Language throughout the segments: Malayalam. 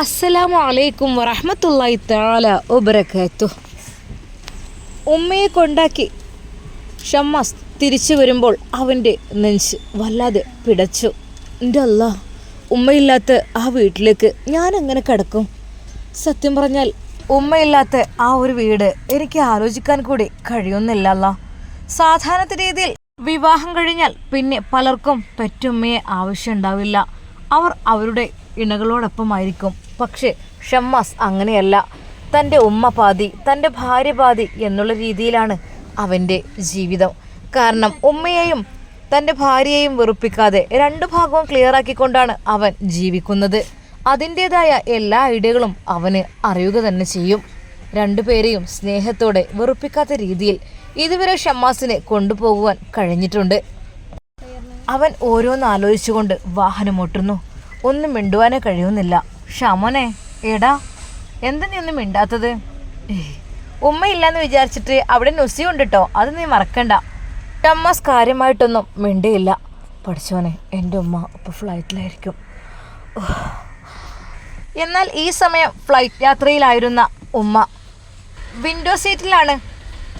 അസ്സലാമു അലൈക്കും വറഹമത്തല്ലായി താല ഒബരക്കാത്തു ഉമ്മയെ കൊണ്ടാക്കി ഷമ്മാസ് തിരിച്ചു വരുമ്പോൾ അവന്റെ നെഞ്ച് വല്ലാതെ പിടച്ചു. എന്റെ അല്ല ഉമ്മയില്ലാത്ത ആ വീട്ടിലേക്ക് ഞാൻ എങ്ങനെ കിടക്കും? സത്യം പറഞ്ഞാൽ ഉമ്മയില്ലാത്ത ആ ഒരു വീട് എനിക്ക് ആലോചിക്കാൻ കൂടി കഴിയുന്നില്ല അല്ല സാധാരണ രീതിയിൽ വിവാഹം കഴിഞ്ഞാൽ പിന്നെ പലർക്കും പെറ്റുമ്മയെ ആവശ്യമുണ്ടാവില്ല അവർ അവരുടെ ഇണകളോടൊപ്പമായിരിക്കും. പക്ഷേ ഷമ്മാസ് അങ്ങനെയല്ല. തന്റെ ഉമ്മ പാതി തന്റെ ഭാര്യ പാതി എന്നുള്ള രീതിയിലാണ് അവന്റെ ജീവിതം. കാരണം ഉമ്മയെയും തന്റെ ഭാര്യയെയും വെറുപ്പിക്കാതെ രണ്ട് ഭാഗവും ക്ലിയറാക്കിക്കൊണ്ടാണ് അവൻ ജീവിക്കുന്നത്. അതിന്റേതായ എല്ലാ ഐഡിയകളും അവന് അറിയുക തന്നെ ചെയ്യും. രണ്ടുപേരെയും സ്നേഹത്തോടെ വെറുപ്പിക്കാത്ത രീതിയിൽ ഇതുവരെ ഷമ്മാസിനെ കൊണ്ടുപോകുവാൻ കഴിഞ്ഞിട്ടുണ്ട്. അവൻ ഓരോന്ന് ആലോചിച്ചുകൊണ്ട് വാഹനമോട്ടുന്നു ഒന്നും മിണ്ടുവാനേ കഴിയുന്നില്ല. ഷമോനെ എടാ എന്താ നീ ഒന്നും മിണ്ടാത്തത്? ഉമ്മയില്ലെന്ന് വിചാരിച്ചിട്ട് അവിടെ നുസി ഉണ്ട് കേട്ടോ അത് നീ മറക്കണ്ട. ടമ്മസ് കാര്യമായിട്ടൊന്നും മിണ്ടിയില്ല. പഠിച്ചോനെ എന്റെ ഉമ്മ ഇപ്പോൾ ഫ്ലൈറ്റിലായിരിക്കും. എന്നാൽ ഈ സമയം ഫ്ലൈറ്റ് യാത്രയിലായിരുന്ന ഉമ്മ. വിൻഡോ സീറ്റിലാണ്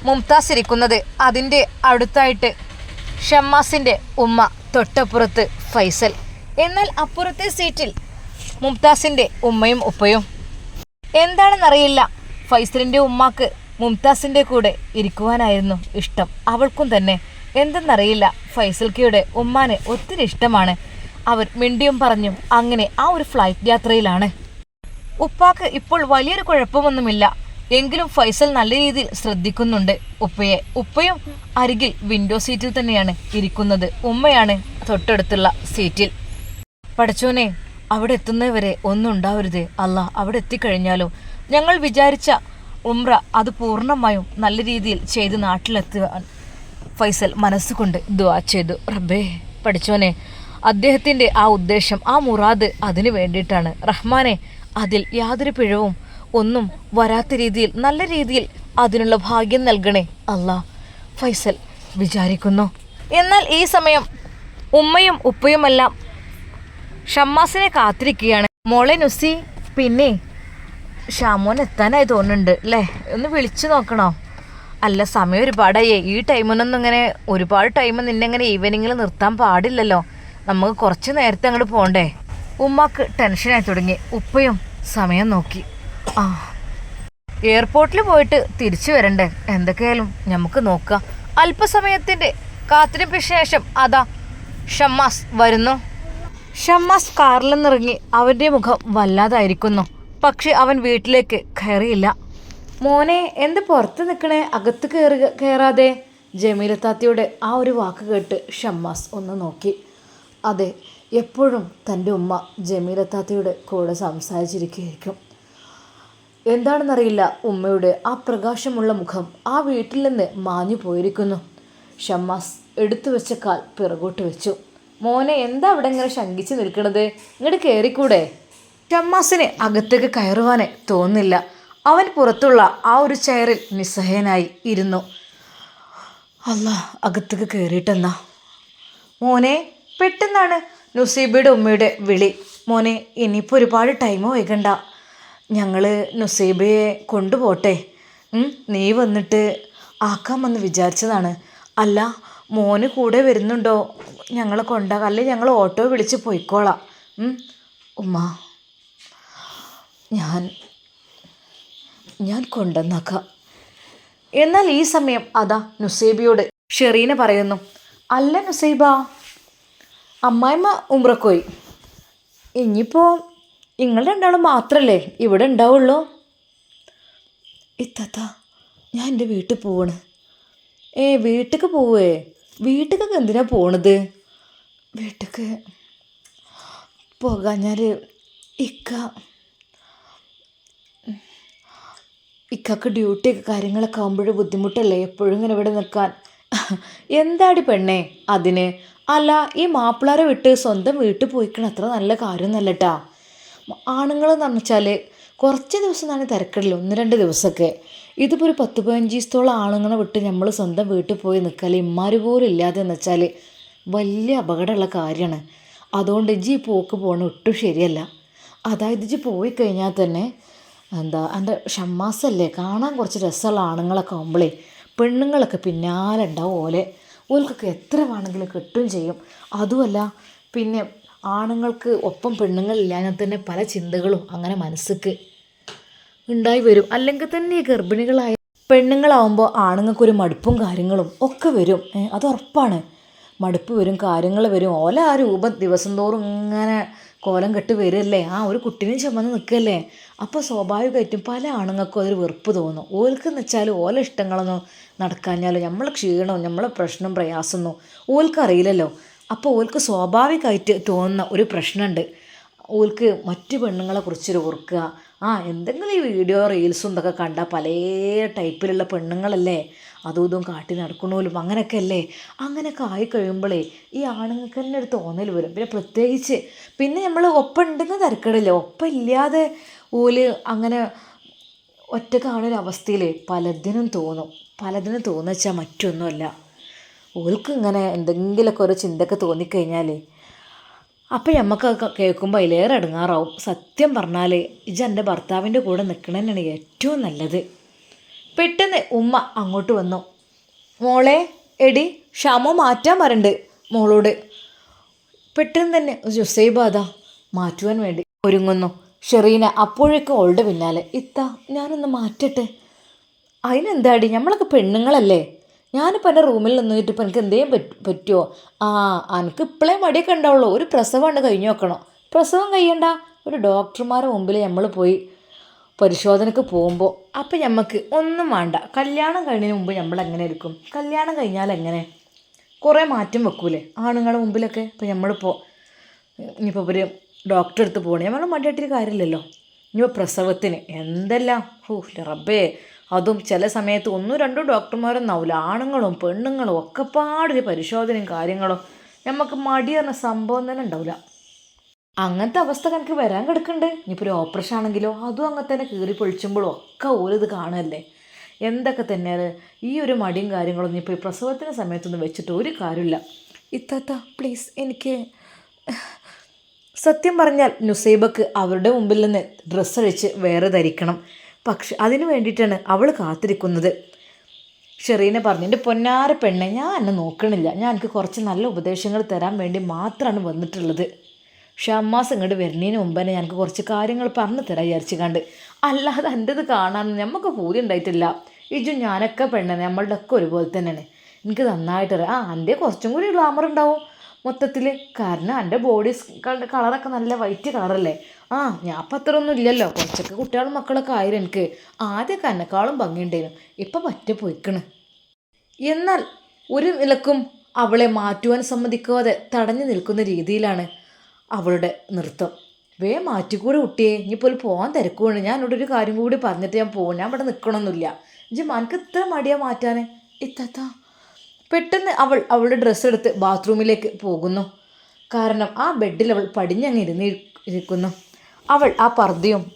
മുംതാസ് ഇരിക്കുന്നത്. അതിന്റെ അടുത്തായിട്ട് ഷമ്മാസിന്റെ ഉമ്മ തൊട്ടപ്പുറത്ത് ഫൈസൽ. എന്നാൽ അപ്പുറത്തെ സീറ്റിൽ മുംതാസിന്റെ ഉമ്മയും ഉപ്പയും. എന്താണെന്നറിയില്ല. ഫൈസലിന്റെ ഉമ്മാക്ക് മുംതാസിന്റെ കൂടെ ഇരിക്കുവാനായിരുന്നു ഇഷ്ടം. അവൾക്കും തന്നെ. എന്തെന്നറിയില്ല. ഫൈസൽക്കയുടെ ഉമ്മാനെ ഒത്തിരി ഇഷ്ടമാണ്. അവർ മിണ്ടിയും പറഞ്ഞും അങ്ങനെ ആ ഒരു ഫ്ലൈറ്റ് യാത്രയിലാണ്. ഉപ്പാക്ക് ഇപ്പോൾ വലിയൊരു കുഴപ്പമൊന്നുമില്ല. എങ്കിലും ഫൈസൽ നല്ല രീതിയിൽ ശ്രദ്ധിക്കുന്നുണ്ട്. ഉപ്പയെ ഉപ്പയും അരികിൽ വിൻഡോ സീറ്റിൽ തന്നെയാണ് ഇരിക്കുന്നത്. ഉമ്മയാണ് തൊട്ടടുത്തുള്ള സീറ്റിൽ പടച്ചോനെ അവിടെ എത്തുന്നവരെ ഒന്നും ഉണ്ടാവരുത്. അല്ല അവിടെ എത്തിക്കഴിഞ്ഞാലോ? ഞങ്ങൾ വിചാരിച്ച ഉംറ അത് പൂർണമായും നല്ല രീതിയിൽ ചെയ്ത് നാട്ടിലെത്തുവാൻ ഫൈസൽ മനസ്സുകൊണ്ട് ദുവാ ചെയ്തു. റബ്ബേ പഠിച്ചോനെ അദ്ദേഹത്തിന്റെ ആ ഉദ്ദേശം ആ മുറാദ് അതിനു വേണ്ടിയിട്ടാണ്. റഹ്മാനെ അതിൽ യാതൊരു പിഴവും ഒന്നും വരാത്ത രീതിയിൽ നല്ല രീതിയിൽ അതിനുള്ള ഭാഗ്യം നൽകണേ. അല്ല ഫൈസൽ വിചാരിക്കുന്നു. എന്നാൽ ഈ സമയം ഉമ്മയും ഉപ്പയുമെല്ലാം ഷമ്മാസിനെ കാത്തിരിക്കുകയാണ്. മോളെ നുസി പിന്നെ ഷാമോൻ എത്താനായി തോന്നുന്നുണ്ട് അല്ലേ? ഒന്ന് വിളിച്ചു നോക്കണോ? അല്ല സമയം ഒരുപാടായി. ഈ ടൈമിനൊന്നും ഇങ്ങനെ ഒരുപാട് ടൈം നിന്നെ ഇങ്ങനെ ഈവനിങ്ങിൽ നിർത്താൻ പാടില്ലല്ലോ. നമുക്ക് കുറച്ച് നേരത്തെ അങ്ങോട്ട് പോകണ്ടേ ഉമ്മാക്ക് ടെൻഷനായി തുടങ്ങി. ഉപ്പയും സമയം നോക്കി. ആ എയർപോർട്ടിൽ പോയിട്ട് തിരിച്ചു വരണ്ടേ? എന്തൊക്കെയായാലും നമുക്ക് നോക്കാം. അല്പസമയത്തിന്റെ കാത്തിരിപ്പ് ശേഷം അതാ ഷമ്മാസ് വരുന്നു. ഷമ്മാസ് കാറിൽ നിന്നിറങ്ങി അവന്റെ മുഖം വല്ലാതായിരിക്കുന്നു. പക്ഷെ അവൻ വീട്ടിലേക്ക് കയറിയില്ല. മോനെ എന്ത് പുറത്ത് നിൽക്കണേ? അകത്ത് കയറി കയറാതെ? ജമീല ജമീലത്താത്തിയുടെ ആ ഒരു വാക്ക് കേട്ട് ഷമ്മാസ് ഒന്ന് നോക്കി. അതെ എപ്പോഴും തന്റെ ഉമ്മ ജമീല താത്തയുടെ കൂടെ സംസാരിച്ചിരിക്കുകയായിരിക്കും. എന്താണെന്നറിയില്ല ഉമ്മയുടെ ആ പ്രകാശമുള്ള മുഖം ആ വീട്ടിൽ നിന്ന് മാഞ്ഞു പോയിരിക്കുന്നു ഷമ്മാസ് എടുത്തു വെച്ച കാൽ പിറകോട്ട് വെച്ചു. മോനെ എന്താ അവിടെ ഇങ്ങനെ ശങ്കിച്ച് നിൽക്കണത്? ഇങ്ങോട്ട് കയറിക്കൂടെ ഷമ്മാസിന് അകത്തേക്ക് കയറുവാനെ തോന്നില്ല. അവൻ പുറത്തുള്ള ആ ഒരു ചെയറിൽ നിസ്സഹയനായി ഇരുന്നു. അല്ല അകത്തേക്ക് കയറിയിട്ടെന്നാ മോനെ പെട്ടെന്നാണ് നുസീബയുടെ ഉമ്മയുടെ വിളി. മോനെ ഇനിയിപ്പോൾ ഒരുപാട് ടൈം വൈകണ്ട. ഞങ്ങൾ നുസീബയെ കൊണ്ടുപോട്ടെ. നീ വന്നിട്ട് ആക്കാമെന്ന് വിചാരിച്ചതാണ്. അല്ല മോന് കൂടെ വരുന്നുണ്ടോ? ഞങ്ങളെ കൊണ്ടാകാം അല്ലെങ്കിൽ ഞങ്ങൾ ഓട്ടോ വിളിച്ച് പോയിക്കോളാം. ഉമ്മ ഞാൻ ഞാൻ കൊണ്ടുവന്നേക്കാം. എന്നാൽ ഈ സമയം അതാ നുസൈബയോട്. ഷെറീന പറയുന്നു അല്ല നുസൈബ അമ്മായിമ്മ ഉമ്രക്കോയി ഇനിയിപ്പോൾ നിങ്ങൾ രണ്ടാളും മാത്രമല്ലേ ഇവിടെ ഉണ്ടാവുള്ളൂ? ഇത്താത്ത ഞാൻ എന്റെ വീട്ടിൽ പോവാണ്. ഏ വീട്ടിലേക്ക് പോവേ? വീട്ടിലേക്ക് എന്തിനാണ് പോണത്? വീട്ടിലേക്ക് പോകാഞ്ഞാൽ ഇക്ക. ഇക്കക്ക് ഡ്യൂട്ടിയൊക്കെ കാര്യങ്ങളൊക്കെ ആകുമ്പോഴും ബുദ്ധിമുട്ടല്ലേ? എപ്പോഴും ഇങ്ങനെ ഇവിടെ നിൽക്കാൻ എന്താടി പെണ്ണേ അതിന്? അല്ല ഈ മാപ്പിളാരെ വിട്ട് സ്വന്തം വീട്ടിൽ പോയിക്കണ അത്ര നല്ല കാര്യമൊന്നുമല്ല കേട്ടാ ആണുങ്ങളെന്ന് പറഞ്ഞാൽ കുറച്ച് ദിവസം തന്നെ തിരക്കിടില്ല ഒന്ന് രണ്ട് ദിവസമൊക്കെ. ഇതിപ്പോൾ ഒരു പത്ത് പതിനഞ്ച് ദിവസത്തോളം ആണുങ്ങളെ വിട്ട് നമ്മൾ സ്വന്തം വീട്ടിൽ പോയി നിൽക്കാൽ ഇമ്മാർ പോലും ഇല്ലാതെ എന്ന് വെച്ചാൽ വലിയ അപകടമുള്ള കാര്യമാണ്. അതുകൊണ്ട് ഇജ്ജി പോക്ക് പോകണ ഒട്ടും ശരിയല്ല. അതായത് ഇജ്ജ് പോയി കഴിഞ്ഞാൽ തന്നെ എന്താ എന്റെ ഷമ്മാസല്ലേ? കാണാൻ കുറച്ച് രസമുള്ള ആണുങ്ങളൊക്കെ ആകുമ്പോളേ പെണ്ണുങ്ങളൊക്കെ പിന്നാലെ ഉണ്ടാവും ഓലെ. ഓൽക്കൊക്കെ എത്ര വേണമെങ്കിലും കിട്ടും ചെയ്യും. അതുമല്ല പിന്നെ ആണുങ്ങൾക്ക് ഒപ്പം പെണ്ണുങ്ങളില്ലാതെ തന്നെ പല ചിന്തകളും അങ്ങനെ മനസ്സിക്ക് ഉണ്ടായി വരും. അല്ലെങ്കിൽ തന്നെ ഈ ഗർഭിണികളായ പെണ്ണുങ്ങളാവുമ്പോൾ ആണുങ്ങൾക്കൊരു മടുപ്പും കാര്യങ്ങളും ഒക്കെ വരും. അത് ഉറപ്പാണ്. മടുപ്പ് വരും കാര്യങ്ങൾ വരും. ഓല ആ രൂപം ദിവസം തോറും ഇങ്ങനെ കോലം കെട്ട് വരല്ലേ? ആ ഒരു കുട്ടീനെയും ചുമന്ന് നിൽക്കല്ലേ അപ്പോൾ സ്വാഭാവികമായിട്ടും പല ആണുങ്ങൾക്കും അതൊരു വെറുപ്പ് തോന്നും. ഓൽക്കെന്ന് വെച്ചാൽ ഓല ഇഷ്ടങ്ങളൊന്നും നടക്കാഞ്ഞാലോ നമ്മളെ ക്ഷീണവും നമ്മളെ പ്രശ്നം പ്രയാസമൊന്നും ഓൽക്കറിയില്ലല്ലോ അപ്പോൾ ഓൽക്ക് സ്വാഭാവികമായിട്ട് തോന്നുന്ന ഒരു പ്രശ്നമുണ്ട്. ഓൽക്ക് മറ്റു പെണ്ണുങ്ങളെ കുറിച്ചൊരു ഓർക്കുക. ആ എന്തെങ്കിലും ഈ വീഡിയോ റീൽസും ഇതൊക്കെ കണ്ടാൽ പല ടൈപ്പിലുള്ള പെണ്ണുങ്ങളല്ലേ? അതും ഇതും കാട്ടി നടക്കണമല്ലോ അങ്ങനെയൊക്കെ അല്ലേ അങ്ങനെയൊക്കെ ആയി കഴിയുമ്പോഴേ ഈ ആണുങ്ങൾക്ക് തന്നെ ഒരു തോന്നൽ വരും. പിന്നെ പ്രത്യേകിച്ച് പിന്നെ നമ്മൾ ഒപ്പം ഉണ്ടെന്ന് തിരക്കടില്ല. ഒപ്പം ഇല്ലാതെ ഓൽ അങ്ങനെ ഒറ്റക്കാണൊരവസ്ഥയിൽ പലതിനും തോന്നും. പലതിനും തോന്നുക വെച്ചാൽ മറ്റൊന്നുമല്ല. ഓൽക്ക് ഇങ്ങനെ എന്തെങ്കിലുമൊക്കെ ഒരു ചിന്തയൊക്കെ തോന്നിക്കഴിഞ്ഞാൽ അപ്പം നമുക്ക് കേൾക്കുമ്പോൾ അതിലേറെ ഇടങ്ങാറാവും. സത്യം പറഞ്ഞാൽ ഇജ എന്റെ ഭർത്താവിന്റെ കൂടെ നിൽക്കണതന്നെയാണ് ഏറ്റവും നല്ലത്. പെട്ടെന്ന് ഉമ്മ അങ്ങോട്ട് വന്നു. മോളെ എടി ക്ഷമ മാറ്റാൻ പറണ്ട് മോളോട്. പെട്ടെന്ന് തന്നെ ജുസൈബ അതാ മാറ്റുവാൻ വേണ്ടി ഒരുങ്ങുന്നു. ഷെറീന അപ്പോഴേക്കും ഓളുടെ പിന്നാലെ ഇത്ത ഞാനൊന്ന് മാറ്റട്ടെ. അതിനെന്താടി? നമ്മളൊക്കെ പെണ്ണുങ്ങളല്ലേ. ഞാനിപ്പോൾ എന്റെ റൂമിൽ നിന്നിട്ട് ഇപ്പം എനിക്ക് എന്തേലും പറ്റ പറ്റുമോ ആ എനിക്ക് ഇപ്പോഴേ മടിയൊക്കെ ഉണ്ടാവുള്ളൂ. ഒരു പ്രസവമാണ് കഴിഞ്ഞു നോക്കണം പ്രസവം കഴിയണ്ട. ഒരു ഡോക്ടർമാരുടെ മുമ്പിൽ നമ്മൾ പോയി പരിശോധനയ്ക്ക് പോകുമ്പോൾ അപ്പം നമുക്ക് ഒന്നും വേണ്ട. കല്യാണം കഴിഞ്ഞതിന് മുമ്പ് നമ്മൾ എങ്ങനെ ഇരിക്കും? കല്യാണം കഴിഞ്ഞാൽ എങ്ങനെ? കുറേ മാറ്റം വെക്കൂലേ ആണുങ്ങളുടെ മുമ്പിലൊക്കെ? ഇപ്പം നമ്മളിപ്പോൾ ഇനിയിപ്പോൾ ഒരു ഡോക്ടറെ അടുത്ത് പോകണേ നമ്മൾ മടിയായിട്ടൊരു കാര്യമില്ലല്ലോ. ഇനിയിപ്പോൾ പ്രസവത്തിന് എന്തെല്ലാം? ഹൂ റബ്ബേ. അതും ചില സമയത്ത് ഒന്നും രണ്ടും ഡോക്ടർമാരൊന്നാവില്ല ആണുങ്ങളും പെണ്ണുങ്ങളും ഒക്കെ പാടൊരു പരിശോധനയും കാര്യങ്ങളും. നമുക്ക് മടി സംഭവം തന്നെ ഉണ്ടാവില്ല അങ്ങനത്തെ അവസ്ഥ കണക്ക് വരാൻ കിടക്കുന്നുണ്ട്. ഇനിയിപ്പോൾ ഒരു ഓപ്പറേഷൻ ആണെങ്കിലോ അതും അങ്ങനെ തന്നെ കീറി പൊളിച്ചുമ്പോഴും ഒക്കെ ഓരിത് കാണുമല്ലേ എന്തൊക്കെ തന്നെയാണ് ഈ ഒരു മടിയും കാര്യങ്ങളും ഇനിയിപ്പോൾ ഈ പ്രസവത്തിന്റെ സമയത്തൊന്നും വെച്ചിട്ട് ഒരു കാര്യമില്ല ഇത്താത്ത പ്ലീസ് എനിക്ക് സത്യം പറഞ്ഞാൽ നുസൈബക്ക് അവരുടെ മുമ്പിൽ നിന്ന് ഡ്രസ്സ് അഴിച്ച് വേറെ ധരിക്കണം. പക്ഷെ അതിനു വേണ്ടിയിട്ടാണ് അവൾ കാത്തിരിക്കുന്നത്. ഷെറീനെ പറഞ്ഞു എന്റെ പൊന്നാര പെണ്ണെ ഞാൻ എന്നെ നോക്കണില്ല. ഞാൻ എനിക്ക് കുറച്ച് നല്ല ഉപദേശങ്ങൾ തരാൻ വേണ്ടി മാത്രമാണ് വന്നിട്ടുള്ളത്. ഷമ്മാസ് ഇങ്ങോട്ട് വരുന്നതിന് മുമ്പ് തന്നെ ഞങ്ങൾക്ക് കുറച്ച് കാര്യങ്ങൾ പറഞ്ഞു തരാം വിചാരിച്ചു കണ്ട് അല്ലാതെ എന്റെത് കാണാൻ നമുക്ക് പൂതി ഉണ്ടായിട്ടില്ല. ഇജു ഞാനൊക്കെ പെണ്ണ് നമ്മളുടെ ഒക്കെ ഒരുപോലെ തന്നെയാണ്. എനിക്ക് നന്നായിട്ടറിയാം ആ എന്റെ കുറച്ചും കൂടി ഗ്ലാമർ ഉണ്ടാവും. മൊത്തത്തിൽ കാരണം എന്റെ ബോഡി കളറൊക്കെ നല്ല വൈറ്റ് കളറല്ലേ ആ ഞാൻ അപ്പം അത്ര ഒന്നും ഇല്ലല്ലോ. കുറച്ചൊക്കെ കുട്ടികളും മക്കളൊക്കെ ആയിരുന്നു എനിക്ക് ആദ്യമൊക്കെ എന്നെക്കാളും ഭംഗിയുണ്ടായിരുന്നു ഇപ്പം പറ്റ പോയിക്കണ്. എന്നാൽ ഒരു നിലക്കും അവളെ മാറ്റുവാൻ സമ്മതിക്കാതെ തടഞ്ഞു നിൽക്കുന്ന രീതിയിലാണ് അവളുടെ നൃത്തം. വേ മാറ്റിക്കൂടെ കുട്ടിയെ. ഇനിയിപ്പോൾ പോകാൻ തിരക്കുവാണ്. ഞാൻ എന്നോട് ഒരു കാര്യം കൂടി പറഞ്ഞിട്ട് ഞാൻ പോകും ഞാൻ ഇവിടെ നിൽക്കണമെന്നില്ല ഇജ്ജ് മനക്ക് ഇത്ര മടിയാ മാറ്റാൻ ഇത്താത്ത പെട്ടെന്ന് അവൾ അവളുടെ ഡ്രസ്സ് എടുത്ത് ബാത്റൂമിലേക്ക് പോകുന്നു. കാരണം ആ ബെഡിൽ അവൾ പടിഞ്ഞങ്ങ് ഇരുന്ന് ഇരിക്കുന്നു. അവൾ ആ പർദ്ദയും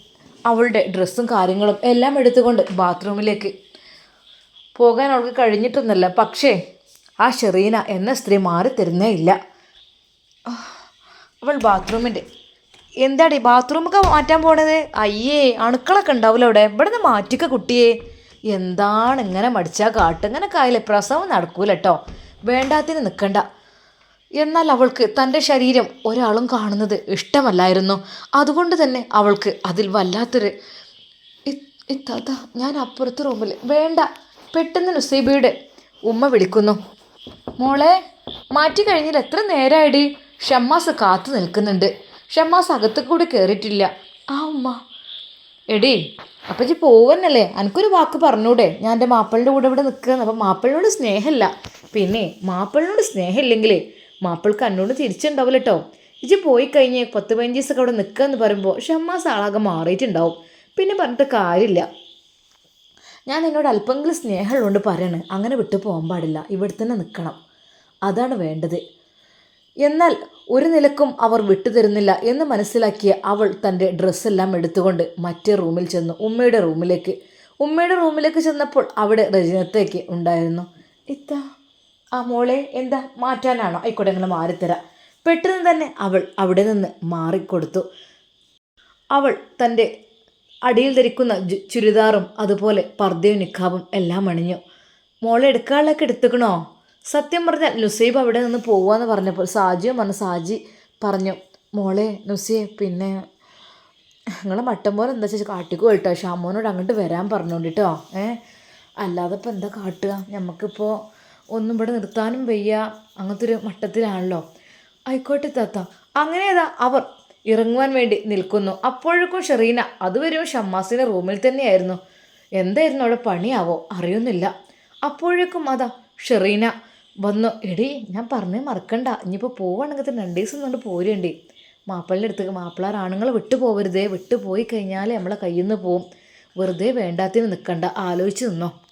അവളുടെ ഡ്രസ്സും കാര്യങ്ങളും എല്ലാം എടുത്തുകൊണ്ട് ബാത്റൂമിലേക്ക് പോകാൻ അവൾക്ക് കഴിഞ്ഞിട്ടൊന്നുമില്ല. പക്ഷേ ആ ഷെറീന എന്ന സ്ത്രീ മാറി തരുന്നേ ഇല്ല. അവൾ ബാത്റൂമിന്റെ. എന്താടി ബാത്റൂമൊക്കെ മാറ്റാൻ പോണത്? അയ്യേ അണുക്കളൊക്കെ ഉണ്ടാവില്ല അവിടെ? ഇവിടെ നിന്ന് മാറ്റിക്ക കുട്ടിയെ. എന്താണ് ഇങ്ങനെ മടിച്ചാൽ കാട്ട്? ഇങ്ങനെ കായില്ലേ പ്രസവം നടക്കൂല കേട്ടോ വേണ്ടാത്തിന് നിൽക്കണ്ട എന്നാൽ അവൾക്ക് തന്റെ ശരീരം ഒരാളും കാണുന്നത് ഇഷ്ടമല്ലായിരുന്നു. അതുകൊണ്ട് തന്നെ അവൾക്ക് അതിൽ വല്ലാത്തൊരു "ഇ- ഇത്താത്ത ഞാൻ അപ്പുറത്ത് റൂമിൽ വേണ്ട. പെട്ടെന്ന് നുസൈബിയുടെ ഉമ്മ വിളിക്കുന്നു. മോളെ മാറ്റി കഴിഞ്ഞാൽ എത്ര നേരമായിടി ഷമ്മാസ് കാത്തു നിൽക്കുന്നുണ്ട്. ഷമ്മാസ് അകത്ത് കൂടെ കയറിയിട്ടില്ല ആ ഉമ്മ. എടി അപ്പം പോവന്നല്ലേ? എനിക്കൊരു വാക്ക് പറഞ്ഞൂടെ? ഞാൻ എന്റെ മാപ്പിളിന്റെ കൂടെ ഇവിടെ നിൽക്കുകയെന്ന് അപ്പം മാപ്പിളിനോട് സ്നേഹമില്ല. പിന്നെ മാപ്പിളിനോട് സ്നേഹമില്ലെങ്കിൽ മാപ്പിൾക്ക് എന്നോട് തിരിച്ചുണ്ടാവില്ല കേട്ടോ ഇജ്ജ് പോയി കഴിഞ്ഞ് പത്ത് പതിനഞ്ച് ദിവസമൊക്കെ അവിടെ നിൽക്കുക എന്ന് പറയുമ്പോൾ ഷമ്മാസ് ആളാകെ മാറിയിട്ടുണ്ടാവും. പിന്നെ പറഞ്ഞിട്ട് കാര്യമില്ല. ഞാൻ നിന്നോട് അല്പമെങ്കിലും സ്നേഹമുള്ളതുകൊണ്ട് പറയണേ. അങ്ങനെ വിട്ടു പോകാൻ പാടില്ല. ഇവിടെ തന്നെ നിൽക്കണം. അതാണ് വേണ്ടത്. എന്നാൽ ഒരു നിലക്കും അവർ വിട്ടുതരുന്നില്ല എന്ന് മനസ്സിലാക്കിയ അവൾ തന്റെ ഡ്രസ്സെല്ലാം എടുത്തുകൊണ്ട് മറ്റേ റൂമിൽ ചെന്നു ഉമ്മയുടെ റൂമിലേക്ക്. ഉമ്മയുടെ റൂമിലേക്ക് ചെന്നപ്പോൾ അവിടെ രജനത്തേക്ക് ഉണ്ടായിരുന്നു. ഇത്ത ആ മോളെ എന്താ മാറ്റാനാണോ? ആയിക്കോട്ടെ അങ്ങനെ മാറിത്തരാം. പെട്ടെന്ന് തന്നെ അവൾ അവിടെ നിന്ന് മാറിക്കൊടുത്തു. അവൾ തന്റെ അടിയിൽ ധരിക്കുന്ന ചുരിദാറും അതുപോലെ പർദ്ദയും നിക്കാബും എല്ലാം അണിഞ്ഞു. മോളെ എടുക്കാനുള്ളൊക്കെ എടുത്തുക്കണോ? സത്യം പറഞ്ഞാൽ നുസൈബ് അവിടെ നിന്ന് പോവാന്ന് പറഞ്ഞപ്പോൾ സാജിയും പറഞ്ഞു സാജി പറഞ്ഞു മോളെ നുസിയെ പിന്നെ നിങ്ങളെ മട്ടം പോലെ എന്താ വെച്ചാൽ കാട്ടിക്ക് പോയിട്ടോ ഷാമോനോട് അങ്ങോട്ട് വരാൻ പറഞ്ഞോണ്ടിട്ടോ. ഏ? അല്ലാതെ ഇപ്പം എന്താ കാട്ടുക? നമുക്കിപ്പോൾ ഒന്നും ഇവിടെ നിർത്താനും വയ്യ. അങ്ങനത്തെ ഒരു മട്ടത്തിലാണല്ലോ. ആയിക്കോട്ടെ താത്ത. അങ്ങനെ ഏതാ അവർ ഇറങ്ങുവാൻ വേണ്ടി നിൽക്കുന്നു. അപ്പോഴേക്കും ഷെറീന അതുവരെയും ഷമ്മാസിന്റെ റൂമിൽ തന്നെയായിരുന്നു. എന്തായിരുന്നു അവിടെ പണിയാവോ? അറിയുന്നില്ല അപ്പോഴേക്കും അതാ ഷെറീന വന്നു. എടി ഞാൻ പറഞ്ഞേ മറക്കണ്ട. ഇനിയിപ്പോൾ പോവുകയാണെങ്കിൽ തന്നെ രണ്ട് ദിവസം കൊണ്ട് പോരേണ്ടി. മാപ്പിളിന്റെ അടുത്തേക്ക് മാപ്പിളാർ ആണുങ്ങൾ വിട്ടു പോകരുതേ വിട്ടു പോയി കഴിഞ്ഞാൽ നമ്മളെ കയ്യിൽ നിന്ന് പോവും. വെറുതെ വേണ്ടാത്തിന് നിൽക്കണ്ട ആലോചിച്ച് നിന്നോ.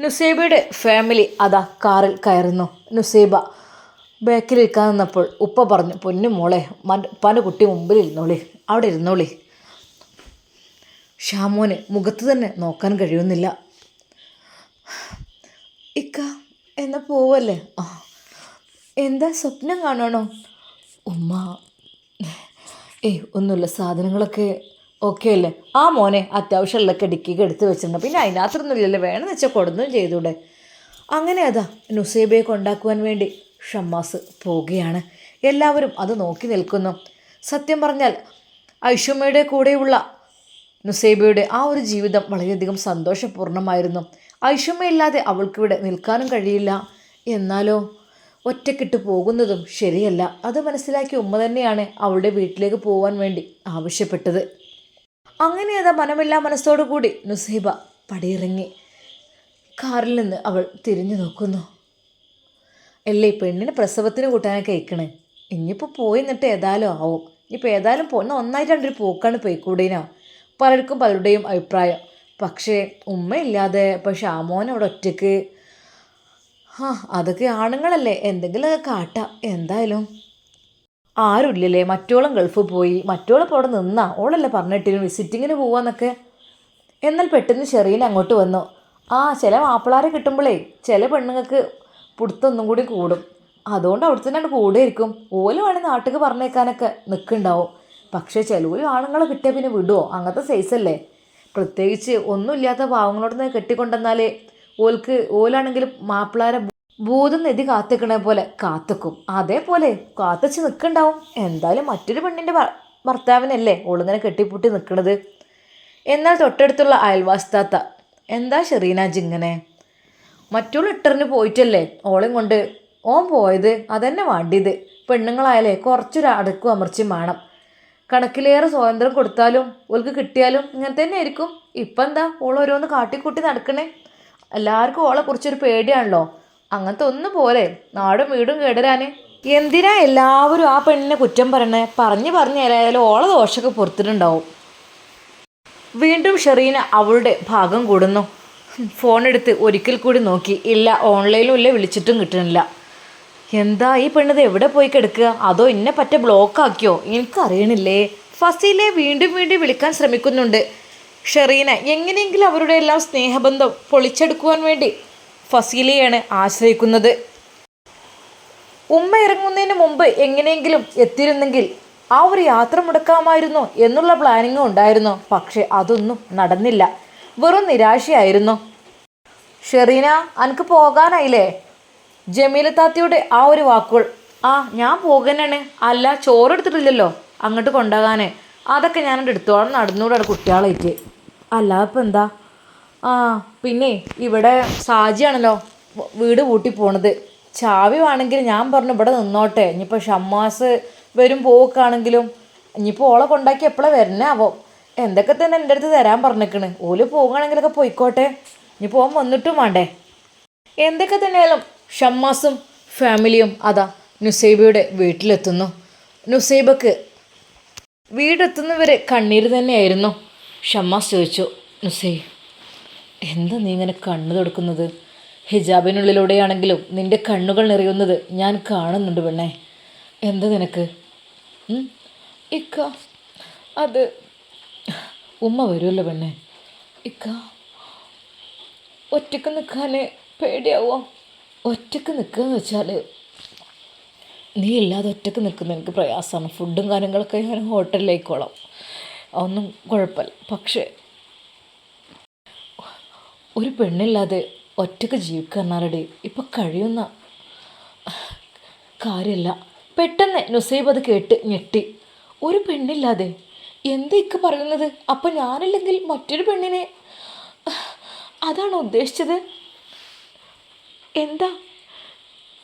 നുസൈബയുടെ ഫാമിലി അതാ കാറിൽ കയറുന്നു. നുസൈബ ബാക്കിൽ ഇരിക്കാൻ നിന്നപ്പോൾ ഉപ്പ പറഞ്ഞു പൊന്നു മോളെ ഉപ്പാന്റെ കുട്ടി മുമ്പിൽ ഇരുന്നോളി. അവിടെ ഇരുന്നോളി. ഷാമോന് മുഖത്ത് തന്നെ നോക്കാൻ കഴിയുന്നില്ല. ഇക്ക എന്നാ പോവല്ലേ? ആ എന്താ സ്വപ്നം കാണണോ? ഉമ്മ. ഏയ് ഒന്നുമില്ല. സാധനങ്ങളൊക്കെ ഓക്കെ അല്ലേ ആ മോനെ അത്യാവശ്യമുള്ളൊക്കെ ഡിക്കിക്ക് എടുത്ത് വെച്ചിട്ടുണ്ട്. പിന്നെ അതിനകത്തൊന്നും ഇല്ലല്ലോ. വേണമെന്ന് വെച്ചാൽ കൊടുന്നും ചെയ്തൂടെ. അങ്ങനെ അതാ നുസൈബയെ കൊണ്ടാക്കുവാൻ വേണ്ടി ഷമ്മാസ് പോവുകയാണ്. എല്ലാവരും അത് നോക്കി നിൽക്കുന്നു. സത്യം പറഞ്ഞാൽ ഐഷുമ്മയുടെ കൂടെയുള്ള നുസൈബയുടെ ആ ഒരു ജീവിതം വളരെയധികം സന്തോഷപൂർണമായിരുന്നു ഐഷമ്മയില്ലാതെ അവൾക്കിവിടെ നിൽക്കാനും കഴിയില്ല. എന്നാലോ? ഒറ്റക്കിട്ട് പോകുന്നതും ശരിയല്ല. അത് മനസ്സിലാക്കി ഉമ്മ തന്നെയാണ് അവളുടെ വീട്ടിലേക്ക് പോകാൻ വേണ്ടി ആവശ്യപ്പെട്ടത്. അങ്ങനെ അതാ മനമില്ലാ മനസ്സോടു കൂടി നുസൈബ പടിയിറങ്ങി. കാറിൽ നിന്ന് അവൾ തിരിഞ്ഞു നോക്കുന്നു. അല്ലേ പെണ്ണിനെ പ്രസവത്തിന് കൂട്ടാനൊക്കെ അയക്കണേ ഇനിയിപ്പോൾ പോയി എന്നിട്ട് ഏതായാലും ആവും. ഇനിയിപ്പോൾ ഏതായാലും പോന്ന ഒന്നായിട്ട് രണ്ടൊരു പോക്കാണ് പോയിക്കൂടേനോ? പലർക്കും പലരുടെയും അഭിപ്രായം. പക്ഷേ ഉമ്മയില്ലാതെ ഇപ്പോൾ ഷാമോൻ അവിടെ ഒറ്റയ്ക്ക് ആ അതൊക്കെ ആണുങ്ങളല്ലേ എന്തെങ്കിലുമൊക്കെ കാട്ടാം എന്തായാലും. ആരുമില്ലല്ലേ മറ്റോളം ഗൾഫ് പോയി മറ്റോളം ഇപ്പോൾ അവിടെ നിന്നാ ഓളല്ലേ പറഞ്ഞിട്ടിരുന്നു വിസിറ്റിങ്ങിന് പോവാന്നൊക്കെ. എന്നാൽ പെട്ടെന്ന് ചെറിയ അങ്ങോട്ട് വന്നു. ആ ചില മാപ്പിളാരെ കിട്ടുമ്പോഴേ ചില പെണ്ണുങ്ങൾക്ക് പുടുത്തൊന്നും കൂടി കൂടും. അതുകൊണ്ട് അവിടെ തന്നെ കൂടെ ഇരിക്കും ഓൽ വേണേൽ നാട്ടിൽ പറഞ്ഞേക്കാനൊക്കെ നിൽക്കുന്നുണ്ടാവും പക്ഷേ ചിലവർ ആണുങ്ങളെ കിട്ടിയാൽ പിന്നെ വിടുമോ അങ്ങനത്തെ സൈസല്ലേ പ്രത്യേകിച്ച് ഒന്നുമില്ലാത്ത പാവങ്ങളോട് നിന്ന് കെട്ടിക്കൊണ്ടെന്നാൽ ഓൽക്ക് ഓലാണെങ്കിൽ മാപ്പിളാരെ ഭൂതം നെതി കാത്തിക്കണ പോലെ കാത്തിക്കും. അതേപോലെ കാത്തിച്ച് നിൽക്കണ്ടാവും എന്തായാലും മറ്റൊരു പെണ്ണിന്റെ ഭർത്താവിനല്ലേ ഓളിങ്ങനെ കെട്ടിപ്പൂട്ടി നിൽക്കണത് എന്നാൽ തൊട്ടടുത്തുള്ള അയൽവാസിത്താത്ത എന്താ ഷെറീനാജ് ഇങ്ങനെ? മറ്റുള്ള ഇട്ടറിന് പോയിട്ടല്ലേ ഓളും കൊണ്ട്? ഓൻ പോയത്? അതന്നെ വേണ്ടിയത്. പെണ്ണുങ്ങളായാലേ കുറച്ചൊരു അടുക്കും അമർച്ചയും വേണം. കണക്കിലേറെ സ്വാതന്ത്ര്യം കൊടുത്താലും ഓൾക്ക് കിട്ടിയാലും ഇങ്ങനെ തന്നെ ആയിരിക്കും. ഇപ്പം എന്താ? ഓൾ ഓരോന്ന് കാട്ടിക്കൂട്ടി നടക്കണേ. എല്ലാവർക്കും ഓളെ കുറിച്ചൊരു പേടിയാണല്ലോ. അങ്ങനത്തെ ഒന്നും പോലെ. നാടും വീടും കേടരാന്. എന്തിനാ എല്ലാവരും ആ പെണ്ണിനെ കുറ്റം പറയണേ? പറഞ്ഞു പറഞ്ഞ് ഏതായാലും ഓളെ ദോഷമൊക്കെ പുറത്തിട്ടുണ്ടാവും. വീണ്ടും ഷെറീന അവളുടെ ഭാഗം കൂടുന്നു. ഫോൺ എടുത്ത് ഒരിക്കൽ കൂടി നോക്കി. ഇല്ല ഓൺലൈനിലും ഇല്ല വിളിച്ചിട്ടും കിട്ടുന്നില്ല. എന്താ ഈ പെണ്ണത് എവിടെ പോയി കിടക്കുക? അതോ ഇന്നെ പറ്റ ബ്ലോക്ക് ആക്കിയോ? എനിക്കറിയണില്ലേ. ഫസീലെ വീണ്ടും വീണ്ടും വിളിക്കാൻ ശ്രമിക്കുന്നുണ്ട്. ഷെറീന എങ്ങനെയെങ്കിലും അവരുടെ എല്ലാം സ്നേഹബന്ധം പൊളിച്ചെടുക്കുവാൻ വേണ്ടി ഫസീലയാണ് ആശ്രയിക്കുന്നത്. ഉമ്മ ഇറങ്ങുന്നതിന് മുമ്പ് എങ്ങനെയെങ്കിലും എത്തിയിരുന്നെങ്കിൽ ആ ഒരു യാത്ര മുടക്കാമായിരുന്നോ എന്നുള്ള പ്ലാനിങ്ങും ഉണ്ടായിരുന്നു. പക്ഷെ അതൊന്നും നടന്നില്ല. വെറും നിരാശയായിരുന്നു. ഷെറീന അനക്ക് പോകാനായില്ലേ? ജമീല താത്തയുടെ ആ ഒരു വാക്കുകൾ ആ ഞാൻ പോകാനാണ് അല്ല ചോറ് എടുത്തിട്ടില്ലല്ലോ അങ്ങോട്ട് കൊണ്ടുപോകാൻ അതൊക്കെ ഞാൻ എടുത്തോളം. നടന്നുകൂടാണ് കുട്ടികളായിട്ട്. അല്ല ഇപ്പം എന്താ? ആ പിന്നെ ഇവിടെ സാജിയാണല്ലോ വീട് പൂട്ടി പോണത്. ചാവി വേണമെങ്കിൽ ഞാൻ പറഞ്ഞു ഇവിടെ നിന്നോട്ടെ. ഇനിയിപ്പോൾ ഷമ്മാസ് വരും പോക്കാണെങ്കിലും ഇനിയിപ്പോൾ ഓളെ കൊണ്ടാക്കി എപ്പോഴാണ് വരണാവോ? എന്തൊക്കെ തന്നെ എന്റെ അടുത്ത് തരാൻ പറഞ്ഞേക്കണ്. ഓൽ പോകുകയാണെങ്കിലൊക്കെ പോയിക്കോട്ടെ. ഇനി പോകാൻ വന്നിട്ടും വേണ്ടേ? എന്തൊക്കെ തന്നെയാലും ഷമ്മാസും ഫാമിലിയും അതാ നുസൈബയുടെ വീട്ടിലെത്തുന്നു. നുസൈബക്ക് വീടെത്തുന്നവരെ കണ്ണീര് തന്നെയായിരുന്നു. ഷമ്മാസ് ചോദിച്ചു നുസൈബ് എന്താ നീ ഇങ്ങനെ കണ്ണു തുടക്കുന്നത്? ഹിജാബിനുള്ളിലൂടെയാണെങ്കിലും നിന്റെ കണ്ണുകൾ നിറയുന്നത് ഞാൻ കാണുന്നുണ്ട് പെണ്ണേ. എന്താ നിനക്ക്? ഇക്ക അത് ഉമ്മ വരുമല്ലോ പെണ്ണേ. ഇക്ക ഒറ്റയ്ക്ക് നിൽക്കാൻ പേടിയാവോ? ഒറ്റയ്ക്ക് നിൽക്കുക എന്ന് വെച്ചാൽ നീ ഇല്ലാതെ ഒറ്റയ്ക്ക് നിൽക്കുന്ന എനിക്ക് പ്രയാസമാണ്. ഫുഡും കാര്യങ്ങളൊക്കെ ഞാൻ ഹോട്ടലിലേക്കോളാം. ഒന്നും കുഴപ്പമില്ല. പക്ഷേ ഒരു പെണ്ണില്ലാതെ ഒറ്റയ്ക്ക് ജീവിക്കാനാരടി ഇപ്പം കഴിയുന്ന കാര്യമല്ല പെട്ടെന്ന് നുസൈബ് അത് കേട്ട് ഞെട്ടി. ഒരു പെണ്ണില്ലാതെ? എന്തൊക്കെ പറയുന്നത്? അപ്പം ഞാനില്ലെങ്കിൽ മറ്റൊരു പെണ്ണിനെ? അതാണ് ഉദ്ദേശിച്ചത്? എന്താ?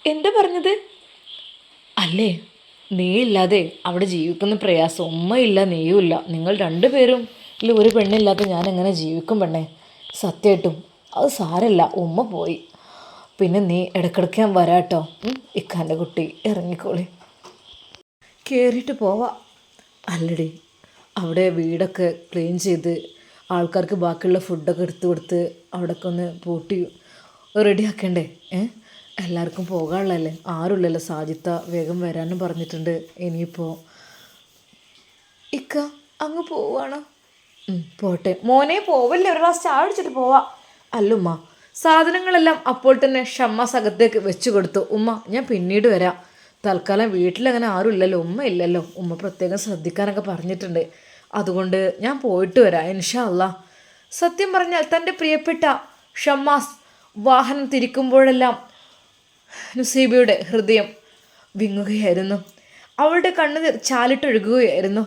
എന്താ പറഞ്ഞത്? അല്ലേ നീ ഇല്ലാതെ അവിടെ ജീവിക്കുന്ന പ്രയാസം ഉമ്മയില്ല നീയുമില്ല. നിങ്ങൾ രണ്ടുപേരും ഇല്ല ഒരു പെണ്ണില്ലാതെ ഞാൻ എങ്ങനെ ജീവിക്കും പെണ്ണേ? സത്യമായിട്ടും അത് സാരല്ല ഉമ്മ പോയി. പിന്നെ നീ ഇടക്കിടക്ക് ഞാൻ വരാട്ടോ ഇക്കാന്റെ കുട്ടി ഇറങ്ങിക്കോളി. കയറിയിട്ട് പോവാ. അല്ലടി അവിടെ വീടൊക്കെ ക്ലീൻ ചെയ്ത് ആൾക്കാർക്ക് ബാക്കിയുള്ള ഫുഡൊക്കെ എടുത്തു കൊടുത്ത് അവിടെയൊക്കെ ഒന്ന് പൂട്ടി റെഡി ആക്കണ്ടേ ഏ? എല്ലാവർക്കും പോകാനുള്ളതല്ലേ? ആരുമില്ലല്ലോ? സാജിത്ത വേഗം വരാനും പറഞ്ഞിട്ടുണ്ട്. ഇനിയിപ്പോൾ ഇക്ക അങ്ങ് പോവാണോ? പോട്ടെ. മോനെ പോവല്ലേ? ഒരു ഗ്ലാസ് ചായ അടിച്ചിട്ട് പോവാ. അല്ലുമ്മ സാധനങ്ങളെല്ലാം അപ്പോൾ തന്നെ ഷമ്മ സകത്തേക്ക് വെച്ചു കൊടുത്തു. ഉമ്മ ഞാൻ പിന്നീട് വരാം. തൽക്കാലം വീട്ടിലങ്ങനെ ആരും ഇല്ലല്ലോ ഉമ്മ ഇല്ലല്ലോ? ഉമ്മ പ്രത്യേകം ശ്രദ്ധിക്കാനൊക്കെ പറഞ്ഞിട്ടുണ്ട്. അതുകൊണ്ട് ഞാൻ പോയിട്ട് വരാം ഇൻഷാ അല്ല സത്യം പറഞ്ഞാൽ തന്റെ പ്രിയപ്പെട്ട ഷമ്മാസ് വാഹനം തിരിക്കുമ്പോഴെല്ലാം നുസീബയുടെ ഹൃദയം വിങ്ങുകയായിരുന്നു. അവളുടെ കണ്ണുനീർ ചാലിട്ടൊഴുകുകയായിരുന്നു.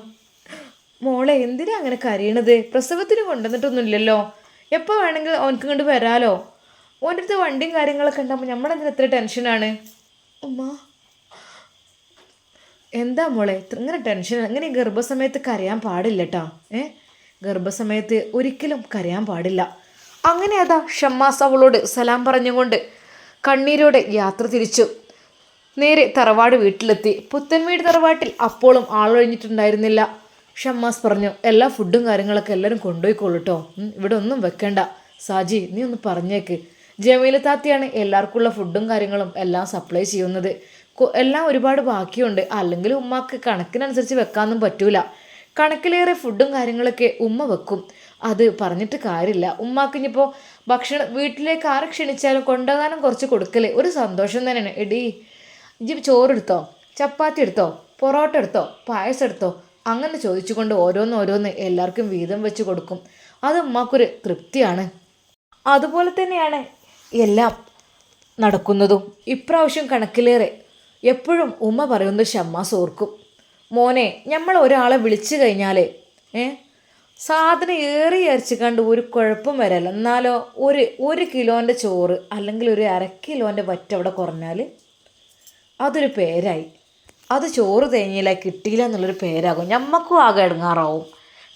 മോളെ എന്തിനാ അങ്ങനെ കരയണത്? പ്രസവത്തിന് കൊണ്ടുവന്നിട്ടൊന്നുമില്ലല്ലോ. എപ്പോൾ വേണമെങ്കിൽ അവനക്ക് ഇങ്ങോട്ട് വരാലോ. ഓന്റെ അടുത്ത് വണ്ടിയും കാര്യങ്ങളൊക്കെ ഉണ്ടാകുമ്പോൾ നമ്മളെന്തിനാ എത്ര ടെൻഷനാണ്? ഉമ്മ. എന്താ മോളെ ഇങ്ങനെ ടെൻഷൻ അങ്ങനെ ഗർഭസമയത്ത് കരയാൻ പാടില്ല കേട്ടോ ഏ? ഗർഭസമയത്ത് ഒരിക്കലും കരയാൻ പാടില്ല. അങ്ങനെ അതാ ഷമ്മാസ് അവളോട് സലാം പറഞ്ഞുകൊണ്ട് കണ്ണീരോടെ യാത്ര തിരിച്ചു. നേരെ തറവാട് വീട്ടിലെത്തി. പുത്തൻവീട് തറവാട്ടിൽ അപ്പോഴും ആളൊഴിഞ്ഞിട്ടുണ്ടായിരുന്നില്ല. ഷമ്മാസ് പറഞ്ഞു എല്ലാ ഫുഡും കാര്യങ്ങളൊക്കെ എല്ലാവരും കൊണ്ടുപോയിക്കോളൂട്ടോ. ഇവിടെ ഒന്നും വെക്കണ്ട. സാജി നീ ഒന്ന് പറഞ്ഞേക്ക്. ജമീല താത്തിയാണ് എല്ലാവർക്കുള്ള ഫുഡും കാര്യങ്ങളും എല്ലാം സപ്ലൈ ചെയ്യുന്നത്. എല്ലാം ഒരുപാട് ബാക്കിയുണ്ട്. അല്ലെങ്കിൽ ഉമ്മാക്ക് കണക്കിനനുസരിച്ച് വെക്കാനൊന്നും പറ്റൂല. കണക്കിലേറെ ഫുഡും കാര്യങ്ങളൊക്കെ ഉമ്മ വെക്കും. അത് പറഞ്ഞിട്ട് കാര്യമില്ല. ഉമ്മാക്ക് ഇനിയിപ്പോൾ ഭക്ഷണം വീട്ടിലേക്ക് ആരെ ക്ഷണിച്ചാലും കൊണ്ടുപോകാനും കുറച്ച് കൊടുക്കലേ. ഒരു സന്തോഷം തന്നെയാണ്. എടീ ചോറ് ചോറെടുത്തോ? ചപ്പാത്തി എടുത്തോ? പൊറോട്ട എടുത്തോ? പായസം എടുത്തോ? അങ്ങനെ ചോദിച്ചുകൊണ്ട് ഓരോന്ന് ഓരോന്ന് എല്ലാവർക്കും വീതം വെച്ച് കൊടുക്കും. അത് ഉമ്മാക്കൊരു തൃപ്തിയാണ്. അതുപോലെ തന്നെയാണ് എല്ലാം നടക്കുന്നതും. ഇപ്രാവശ്യം കണക്കിലേറെ എപ്പോഴും ഉമ്മ പറയുന്നത് ഷമ്മാസ് ഓർക്കും. മോനെ നമ്മൾ ഒരാളെ വിളിച്ചു കഴിഞ്ഞാലേ ഏ സാധനം ഏറി അരച്ചിക്കാണ്ട് കണ്ട് ഒരു കുഴപ്പം വരല്ല. എന്നാലോ ഒരു ഒരു കിലോന്റെ ചോറ് അല്ലെങ്കിൽ ഒരു അര കിലോന്റെ വറ്റ അവിടെ കുറഞ്ഞാൽ അതൊരു പേരായി. അത് ചോറ് തേഞ്ഞില്ല കിട്ടിയില്ല എന്നുള്ളൊരു പേരാകും. ഞമ്മക്കും ആകെ ഇടങ്ങാറാവും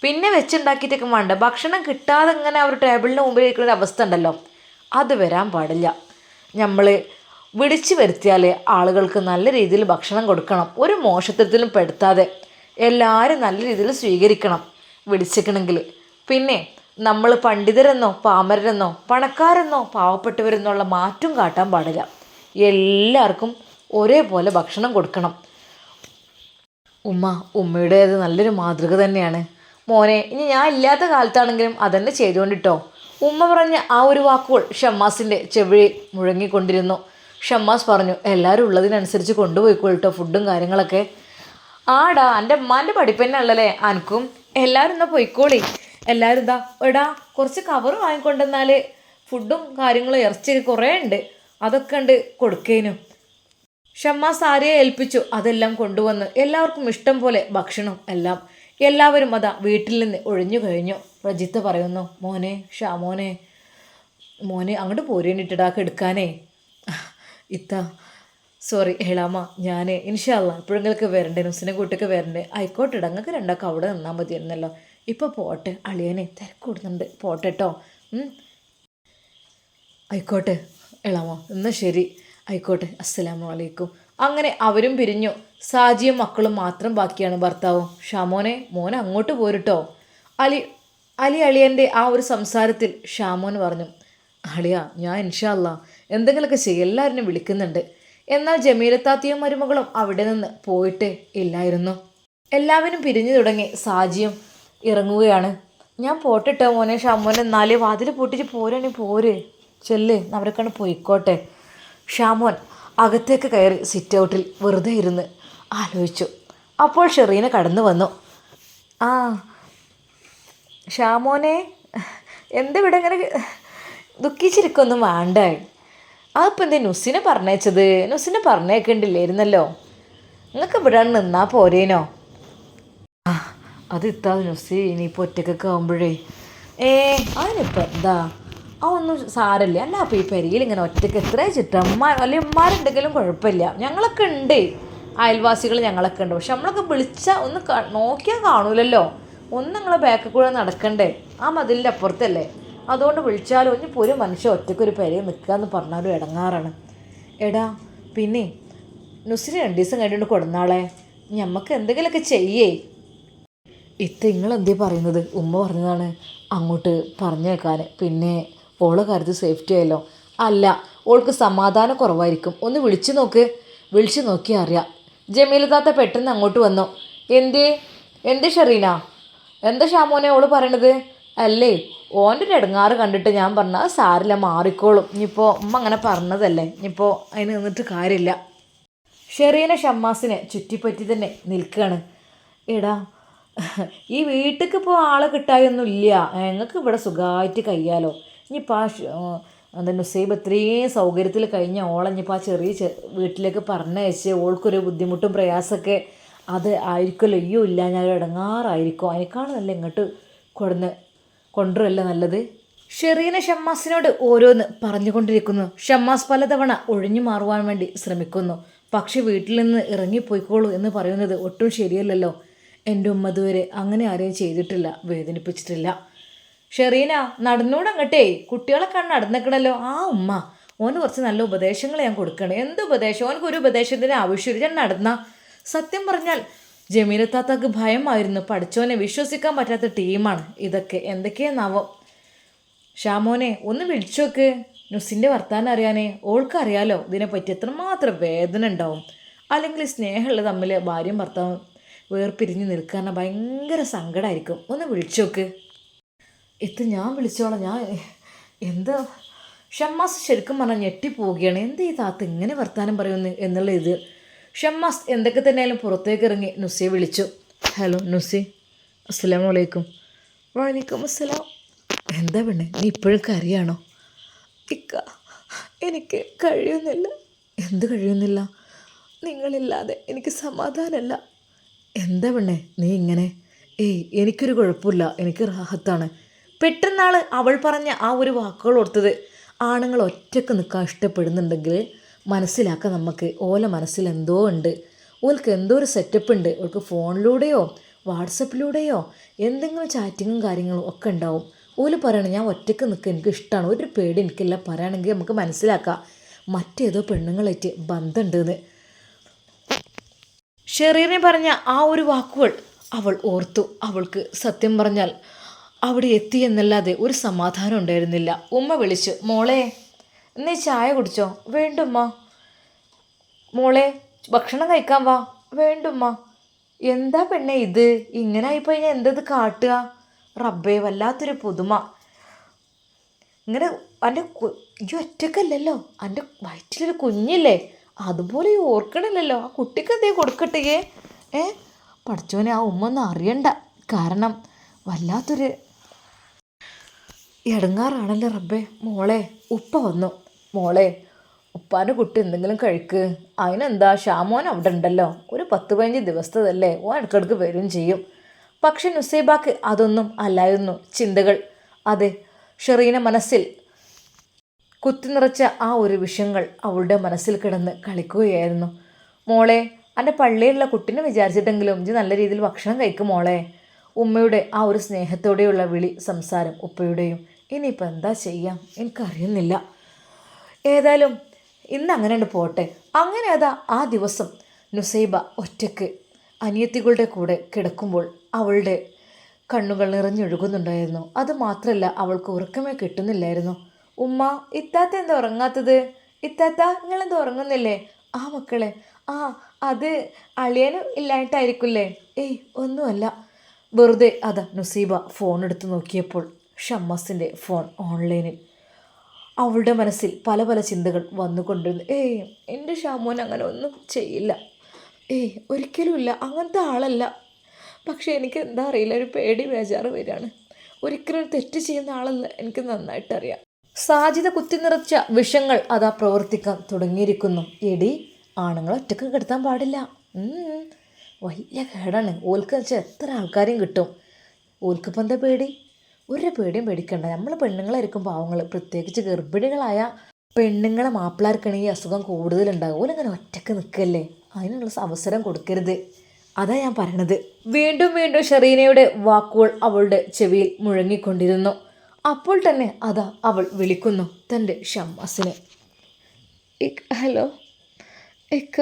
പിന്നെ വെച്ചുണ്ടാക്കിയിട്ടൊക്കെ വേണ്ട. ഭക്ഷണം കിട്ടാതെ ഇങ്ങനെ ഒരു ടേബിളിന് മുമ്പിൽ ഇരിക്കുന്ന ഒരു അവസ്ഥ ഉണ്ടല്ലോ. അത് വരാൻ പാടില്ല. നമ്മൾ വിളിച്ചു വരുത്തിയാൽ ആളുകൾക്ക് നല്ല രീതിയിൽ ഭക്ഷണം കൊടുക്കണം. ഒരു മോശത്തിലും പെടുത്താതെ എല്ലാവരും നല്ല രീതിയിൽ സ്വീകരിക്കണം. വിളിച്ചിക്കണമെങ്കിൽ പിന്നെ നമ്മൾ പണ്ഡിതരെന്നോ പാമരരെന്നോ പണക്കാരെന്നോ പാവപ്പെട്ടവരെന്നുള്ള മാറ്റം കാട്ടാൻ പാടില്ല. എല്ലാവർക്കും ഒരേപോലെ ഭക്ഷണം കൊടുക്കണം. ഉമ്മ ഉമ്മയുടേത് നല്ലൊരു മാതൃക തന്നെയാണ്. മോനെ ഇനി ഞാൻ ഇല്ലാത്ത കാലത്താണെങ്കിലും അതന്നെ ചെയ്തുകൊണ്ടിട്ടോ. ഉമ്മ പറഞ്ഞ ആ ഒരു വാക്കുകൾ ഷമ്മാസിന്റെ ചെവിഴി മുഴങ്ങിക്കൊണ്ടിരുന്നു. ഷമ്മാസ് പറഞ്ഞു എല്ലാവരും ഉള്ളതിനനുസരിച്ച് കൊണ്ടുപോയിക്കോളിട്ടോ ഫുഡും കാര്യങ്ങളൊക്കെ. ആടാ എന്റെ അമ്മാന്റെ പഠിപ്പന്നെ ഉള്ളല്ലേ അനക്കും. എല്ലാവരും എന്നാ പോയിക്കോളി. എല്ലാവരും ഇതാ എടാ കുറച്ച് കവർ വാങ്ങിക്കൊണ്ടെന്നാൽ ഫുഡും കാര്യങ്ങളും ഇറച്ചി കുറേ ഉണ്ട്. അതൊക്കെ ഉണ്ട് കൊടുക്കേനും. ഷമ്മാസ് ആരെയെ ഏൽപ്പിച്ചു അതെല്ലാം കൊണ്ടുവന്ന് എല്ലാവർക്കും ഇഷ്ടം പോലെ ഭക്ഷണം എല്ലാം. എല്ലാവരും അതാ വീട്ടിൽ നിന്ന് ഒഴിഞ്ഞു കഴിഞ്ഞു. റജിത്ത് പറയുന്നു മോനെ ഷാ മോനെ അങ്ങോട്ട് പോരേണ്ടിട്ടാ എടുക്കാനേ ഇത്ത സോറി ഹേളാമ ഞാൻ ഇൻഷാല്ല എപ്പോഴെങ്കിലൊക്കെ വരണ്ടേ നുസിനെ കൂട്ടൊക്കെ വരണ്ടേ ആയിക്കോട്ടെ ഇടങ്ങൾക്ക് രണ്ടൊക്കെ അവിടെ നിന്നാൽ മതിയായിരുന്നല്ലോ. ഇപ്പോൾ പോട്ടെ അളിയനെ തിരക്കൂടുന്നുണ്ട് പോട്ടെ കേട്ടോ ആയിക്കോട്ടെ എളാമ എന്നാൽ ശരി. ആയിക്കോട്ടെ അസ്സലാമു അലൈക്കും. അങ്ങനെ അവരും പിരിഞ്ഞു. സാജിയും മക്കളും മാത്രം ബാക്കിയാണ് ഭർത്താവും. ഷാമോനെ മോനെ അങ്ങോട്ട് പോരുട്ടോ അലി അലി അളിയന്റെ ആ ഒരു സംസാരത്തിൽ ഷാമോൻ പറഞ്ഞു അളിയ ഞാൻ ഇൻഷാല്ല എന്തെങ്കിലുമൊക്കെ ചെയ്യും എല്ലാവരും വിളിക്കുന്നുണ്ട്. എന്നാൽ ജമീലത്താത്തിയും മരുമകളും അവിടെ നിന്ന് പോയിട്ട് ഇല്ലായിരുന്നു. എല്ലാവരും പിരിഞ്ഞു തുടങ്ങി സാജിയും ഇറങ്ങുകയാണ്. ഞാൻ പോട്ടിട്ടോ മോനെ ഷാമോനെ എന്നാലേ വാതിൽ പൊട്ടിച്ച് പോരാണി പോര്. ചെല്ല് അവരൊക്കെയാണ് പോയിക്കോട്ടെ. ഷാമോൻ അകത്തേക്ക് കയറി സിറ്റ് ഔട്ടിൽ വെറുതെ ഇരുന്ന് ആലോചിച്ചു. അപ്പോൾ ഷെറീന കടന്നു വന്നു. ആ ഷാമോനെ എന്താ ഇവിടെ ഇങ്ങനെ ദുഃഖിച്ചിരിക്കൊന്നും വേണ്ടേ? അതിപ്പോൾ എന്തേ നുസിനെ പറഞ്ഞേച്ചത് നുസിനെ പറഞ്ഞേക്കണ്ടില്ലായിരുന്നല്ലോ നിങ്ങൾക്ക് ഇവിടെ നിന്നാ പോരേനോ? ആ അത് ഇത്താ നുസി ഇനിയിപ്പോൾ ഒറ്റക്കൊക്കെ ആകുമ്പോഴേ ഏ അതിനിപ്പോൾ എന്താ? അതൊന്നും സാരല്ലേ. അല്ല അപ്പോൾ ഈ പെരിയിൽ ഇങ്ങനെ ഒറ്റയ്ക്ക് എത്ര ചുറ്റമ്മ അല്ലെ ഉമ്മാരുണ്ടെങ്കിലും കുഴപ്പമില്ല. ഞങ്ങളൊക്കെ ഉണ്ട്. അയൽവാസികൾ ഞങ്ങളൊക്കെ ഉണ്ട്. പക്ഷെ നമ്മളൊക്കെ വിളിച്ചാൽ ഒന്ന് നോക്കിയാൽ കാണൂലല്ലോ. ഒന്ന് നിങ്ങളെ ബാക്കിൽ കൂടെ നടക്കണ്ടേ? ആ മതിലിന്റെ അപ്പുറത്തല്ലേ? അതുകൊണ്ട് വിളിച്ചാലും ഇനിയിപ്പോൾ ഒരു മനുഷ്യൻ ഒറ്റയ്ക്കൊരു പെരയിൽ നിൽക്കുക എന്ന് പറഞ്ഞാലും ഇടങ്ങാറാണ്. എടാ പിന്നെ നുസിന് രണ്ട് ദിവസം കഴിഞ്ഞിട്ട് കൊടുന്നാളെ? ഞമ്മക്ക് എന്തെങ്കിലുമൊക്കെ ചെയ്യേ. ഇത്ത നിങ്ങൾ എന്തേ പറയുന്നത്? ഉമ്മ പറഞ്ഞതാണ് അങ്ങോട്ട് പറഞ്ഞേക്കാൻ പിന്നെ ഓളെ കാര്യത്തിൽ സേഫ്റ്റി ആയല്ലോ. അല്ല ഓൾക്ക് സമാധാനം കുറവായിരിക്കും. ഒന്ന് വിളിച്ചു നോക്ക്. വിളിച്ചു നോക്കി അറിയാം. ജമീല താത്ത പെട്ടെന്ന് അങ്ങോട്ട് വന്നു. എന്തേ? എന്ത് ഷെറീന? എന്താ ഷാമോനെ ഓൾ പറയണത്? അല്ലേ? ഓന്റെ ഒരു ഇടങ്ങാറ് കണ്ടിട്ട് ഞാൻ പറഞ്ഞാൽ അത് സാരില്ല മാറിക്കോളും. ഇനിയിപ്പോൾ ഉമ്മ അങ്ങനെ പറഞ്ഞതല്ലേ? ഇനിയിപ്പോൾ അതിന് നിന്നിട്ട് കാര്യമില്ല. ഷെറീന ഷമ്മാസിനെ ചുറ്റിപ്പറ്റി തന്നെ നിൽക്കുകയാണ് എടാ ഈ വീട്ടിലേക്ക് ഇപ്പോൾ ആളെ കിട്ടായൊന്നും ഇല്ല. ഞങ്ങൾക്ക് ഇവിടെ സുഖമായിട്ട് കഴിയാലോ. ഇനിയിപ്പോൾ ആ എന്താ നുസൈബ് ഇത്രയും സൗകര്യത്തിൽ കഴിഞ്ഞ ഓളെ ഇനിയിപ്പോൾ ആ ചെറിയ വീട്ടിലേക്ക് പറഞ്ഞയച്ച് ഓൾക്കൊരു ബുദ്ധിമുട്ടും പ്രയാസമൊക്കെ അത് ആയിരിക്കുമല്ലോ. അയ്യോ ഇല്ല ഞാൻ ഇടങ്ങാറായിരിക്കും അതിനേക്കാളും നല്ല ഇങ്ങോട്ട് കൊടുന്ന് കൊണ്ടുവരല്ല നല്ലത്? ഷെറീന ഷമ്മാസിനോട് ഓരോന്ന് പറഞ്ഞുകൊണ്ടിരിക്കുന്നു. ഷമ്മാസ് പലതവണ ഒഴിഞ്ഞു മാറുവാൻ വേണ്ടി ശ്രമിക്കുന്നു. പക്ഷെ വീട്ടിൽ നിന്ന് ഇറങ്ങിപ്പോയിക്കോളൂ എന്ന് പറയുന്നത് ഒട്ടും ശരിയല്ലല്ലോ. എന്റെ ഉമ്മ ഇതുവരെ അങ്ങനെ ആരെയും ചെയ്തിട്ടില്ല വേദനിപ്പിച്ചിട്ടില്ല. ഷെറീന നടന്നൂടങ്ങട്ടെ. കുട്ടികളെ കണ്ട് നടന്നിക്കണല്ലോ. ആ ഉമ്മ ഓന് കുറച്ച് നല്ല ഉപദേശങ്ങൾ ഞാൻ കൊടുക്കണം. എന്ത് ഉപദേശം? ഓനക്ക് ഒരു ഉപദേശത്തിന് ആവശ്യമില്ല. ഞാൻ നടന്ന. സത്യം പറഞ്ഞാൽ ജമീല താത്താക്ക് ഭയമായിരുന്നു. പഠിച്ചോനെ വിശ്വസിക്കാൻ പറ്റാത്ത ടീമാണ് ഇതൊക്കെ. എന്തൊക്കെയാന്നാവോ. ഷാമോനെ ഒന്ന് വിളിച്ചോക്ക്. നുസിന്റെ വർത്താനം അറിയാനേ ഓൾക്ക് അറിയാലോ ഇതിനെപ്പറ്റി എത്രമാത്രം വേദന ഉണ്ടാവും. അല്ലെങ്കിൽ സ്നേഹമുള്ള തമ്മിൽ ഭാര്യയും ഭർത്താവും വേർപിരിഞ്ഞ് നിൽക്കാൻ ഭയങ്കര സങ്കടമായിരിക്കും ഒന്ന് വിളിച്ചോക്ക്. ഇത് ഞാൻ വിളിച്ചോളാം. ഞാൻ എന്താ? ഷമ്മാസ് ശരിക്കും പറഞ്ഞാൽ ഞെട്ടിപ്പോവുകയാണ്. എന്താ ഈ താത്ത ഇങ്ങനെ വർത്താനം പറയുന്നു എന്നുള്ള ഇത്? ഷമ്മാസ് എന്തൊക്കെ തന്നെയാലും പുറത്തേക്ക് ഇറങ്ങി നുസിയെ വിളിച്ചു. ഹലോ നുസി അസ്സലാമു വലൈക്കും വലൈക്കും അസ്സലാം എന്താ പെണ്ണെ നീ ഇപ്പോഴും കറിയാണോ ഇക്ക എനിക്ക് കഴിയുന്നില്ല. എന്ത് കഴിയുന്നില്ല? നിങ്ങളില്ലാതെ എനിക്ക് സമാധാനമല്ല എന്താ പെണ്ണെ നീ ഇങ്ങനെ? ഏയ് എനിക്കൊരു കുഴപ്പമില്ല എനിക്ക് റാഹത്താണ്. പെട്ടെന്നാൾ അവൾ പറഞ്ഞ ആ ഒരു വാക്കുകൾ ഓർത്തത്. ആണുങ്ങൾ ഒറ്റയ്ക്ക് നിൽക്കാൻ ഇഷ്ടപ്പെടുന്നുണ്ടെങ്കിൽ മനസ്സിലാക്കാം നമുക്ക്. ഓല മനസ്സിൽ എന്തോ ഉണ്ട്. ഓൾക്ക് എന്തോ ഒരു സെറ്റപ്പ് ഉണ്ട്. ഓൾക്ക് ഫോണിലൂടെയോ വാട്സപ്പിലൂടെയോ എന്തെങ്കിലും ചാറ്റിങ്ങും കാര്യങ്ങളും ഒക്കെ ഉണ്ടാവും. ഓൽ പറയണം ഞാൻ ഒറ്റയ്ക്ക് നിൽക്കുക എനിക്ക് ഇഷ്ടമാണ് ഒരു പേടി എനിക്കില്ല. പറയുകയാണെങ്കിൽ നമുക്ക് മനസ്സിലാക്കാം. മറ്റേതോ പെണ്ണുങ്ങളായിട്ട് ബന്ധമുണ്ടെന്ന്. ഷെറീനെ പറഞ്ഞ ആ ഒരു വാക്കുകൾ അവൾ ഓർത്തു. അവൾക്ക് സത്യം പറഞ്ഞാൽ അവിടെ എത്തി എന്നല്ലാതെ ഒരു സമാധാനം ഉണ്ടായിരുന്നില്ല. ഉമ്മ വിളിച്ചു മോളെ നീ ചായ കുടിച്ചോ? വേണ്ടുമ്മ. മോളെ ഭക്ഷണം കഴിക്കാൻ വാ. വേണ്ടുമ്മ. എന്താ പെണ്ണെ ഇത്? ഇങ്ങനെ ആയിപ്പോയി ഞാൻ എന്തത് കാട്ടുക? റബ്ബേ വല്ലാത്തൊരു പുതുമ. ഇങ്ങനെ എന്റെ ഈ ഒറ്റക്കല്ലല്ലോ? എന്റെ വയറ്റിലൊരു കുഞ്ഞില്ലേ? അതുപോലെ ഈ ഓർക്കണില്ലല്ലോ? ആ കുട്ടിക്ക് എന്തേ കൊടുക്കട്ടെ? ഏ? പഠിച്ചോനെ ആ ഉമ്മ ഒന്നും അറിയണ്ട. കാരണം വല്ലാത്തൊരു ഇടങ്ങാറാണല്ലോ റബ്ബേ. മോളെ ഉപ്പ വന്നു. മോളെ ഉപ്പാന്റെ കുട്ടി എന്തെങ്കിലും കഴിക്ക്. അതിനെന്താ? ഷാമോൻ അവിടെ ഉണ്ടല്ലോ. ഒരു പത്ത് പതിനഞ്ച് ദിവസത്തതല്ലേ ഓ ഇടയ്ക്കിടയ്ക്ക് വരും ചെയ്യും. പക്ഷെ നുസൈബാക്ക് അതൊന്നും അല്ലായിരുന്നു. ചിന്തകൾ. അതെ ഷെറീന മനസ്സിൽ കുത്തി നിറച്ച ആ ഒരു വിഷയങ്ങൾ അവളുടെ മനസ്സിൽ കിടന്ന് കളിക്കുകയായിരുന്നു. മോളെ എന്റെ പള്ളിയിലുള്ള കുട്ടീനെ വിചാരിച്ചിട്ടെങ്കിലും ഇജ്ജ് നല്ല രീതിയിൽ ഭക്ഷണം കഴിക്കും മോളെ. ഉമ്മയുടെ ആ ഒരു സ്നേഹത്തോടെയുള്ള വിളി സംസാരം ഉപ്പയുടെയും. ഇനിയിപ്പോൾ എന്താ ചെയ്യാം? എനിക്കറിയുന്നില്ല. ഏതായാലും ഇന്ന് അങ്ങനെ ഉണ്ട് പോട്ടെ. അങ്ങനെ അതാ ആ ദിവസം നുസൈബ ഒറ്റയ്ക്ക് അനിയത്തികളുടെ കൂടെ കിടക്കുമ്പോൾ അവളുടെ കണ്ണുകൾ നിറഞ്ഞൊഴുകുന്നുണ്ടായിരുന്നു. അത് മാത്രമല്ല അവൾക്ക് ഉറക്കമേ കിട്ടുന്നില്ലായിരുന്നു. ഉമ്മ ഇത്താത്ത എന്താ ഉറങ്ങാത്തത്? ഇത്താത്ത നിങ്ങളെന്താ ഉറങ്ങുന്നില്ലേ? ആ മക്കളെ ആ അത് അളിയനും ഇല്ലായിട്ടായിരിക്കില്ലേ ഏയ് ഒന്നുമല്ല. വെറുതെ അതാ നുസീബ ഫോൺ എടുത്ത് നോക്കിയപ്പോൾ ഷമ്മസിന്റെ ഫോൺ ഓൺലൈനിൽ. അവളുടെ മനസ്സിൽ പല പല ചിന്തകൾ വന്നുകൊണ്ടിരുന്നു. ഏയ് എന്റെ ഷാമോൻ അങ്ങനെ ഒന്നും ചെയ്യില്ല. ഏയ് ഒരിക്കലുമില്ല അങ്ങനത്തെ ആളല്ല. പക്ഷേ എനിക്ക് എന്താ അറിയില്ല ഒരു പേടി ബേജാറ് വരികയാണ്. ഒരിക്കലും തെറ്റ് ചെയ്യുന്ന ആളല്ല എനിക്ക് നന്നായിട്ടറിയാം. സാധ്യത കുത്തി നിറച്ച വിഷങ്ങൾ അതാ പ്രവർത്തിക്കാൻ തുടങ്ങിയിരിക്കുന്നു. എടി ആണുങ്ങൾ ഒറ്റയ്ക്ക് കിടത്താൻ പാടില്ല. വലിയ കേടാണ്. ഓൽക്ക് വെച്ചാൽ എത്ര ആൾക്കാരെയും കിട്ടും. ഓൽക്കിപ്പം എന്താ പേടി? ഒരു പേടിയും പേടിക്കണ്ട. നമ്മൾ പെണ്ണുങ്ങളായിരിക്കും പാവങ്ങൾ പ്രത്യേകിച്ച് ഗർഭിണികളായ പെണ്ണുങ്ങളെ മാപ്പിളാർക്കാണ് ഈ അസുഖം കൂടുതലുണ്ടാകും ഓലിങ്ങനെ ഒറ്റയ്ക്ക് നിൽക്കല്ലേ അതിനുള്ള അവസരം കൊടുക്കരുത്. അതാ ഞാൻ പറയണത്. വീണ്ടും വീണ്ടും ഷെറീനയുടെ വാക്കുകൾ അവളുടെ ചെവിയിൽ മുഴങ്ങിക്കൊണ്ടിരുന്നു. അപ്പോൾ തന്നെ അതാ അവൾ വിളിക്കുന്നു തന്റെ ഷമ്മസിനെ. ഹലോ? ഇക്ക?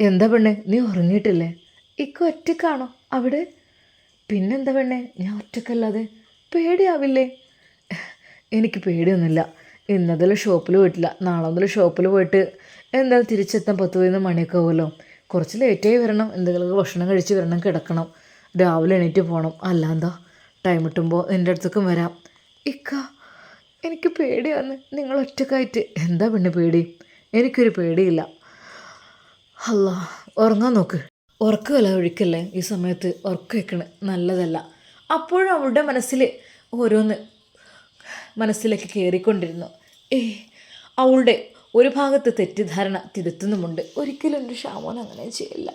എന്താ പെണ്ണെ? നീ ഉറങ്ങിയിട്ടില്ലേ? ഇക്ക ഒറ്റക്കാണോ അവിടെ? പിന്നെന്താ പെണ്ണെ? ഞാൻ ഒറ്റക്കല്ലാതെ പേടിയാവില്ലേ? എനിക്ക് പേടിയൊന്നുമില്ല. ഇന്നതിൽ ഷോപ്പിൽ പോയിട്ടില്ല. നാളെ മുതൽ ഷോപ്പിൽ പോയിട്ട് എന്തായാലും തിരിച്ചെത്താൻ പത്ത് പതിനൊന്ന് മണിയൊക്കെ ആവുമല്ലോ. കുറച്ച് ലേറ്റായി വരണം. എന്തെങ്കിലും ഭക്ഷണം കഴിച്ച് വരണം കിടക്കണം. രാവിലെ എണീറ്റ് പോകണം അല്ലാന്താ ടൈം കിട്ടുമ്പോൾ എന്റെ അടുത്തേക്കും വരാം. ഇക്ക എനിക്ക് പേടിയാണ്. നിങ്ങൾ ഒറ്റക്കായിട്ട്. എന്താ പെണ്ണ് പേടി? എനിക്കൊരു പേടിയില്ല. അല്ല ഉറങ്ങാൻ നോക്ക്. ഉറക്കമല്ല ഒഴിക്കല്ലേ? ഈ സമയത്ത് ഉറക്കം വയ്ക്കണ നല്ലതല്ല. അപ്പോഴും അവളുടെ മനസ്സിൽ ഓരോന്ന് മനസ്സിലേക്ക് കയറിക്കൊണ്ടിരുന്നു ഏ അവളുടെ ഒരു ഭാഗത്ത് തെറ്റിദ്ധാരണ തിരുത്തുന്നുമുണ്ട്. ഒരിക്കലും എന്റെ ഷാമോൻ അങ്ങനെ ചെയ്യില്ല.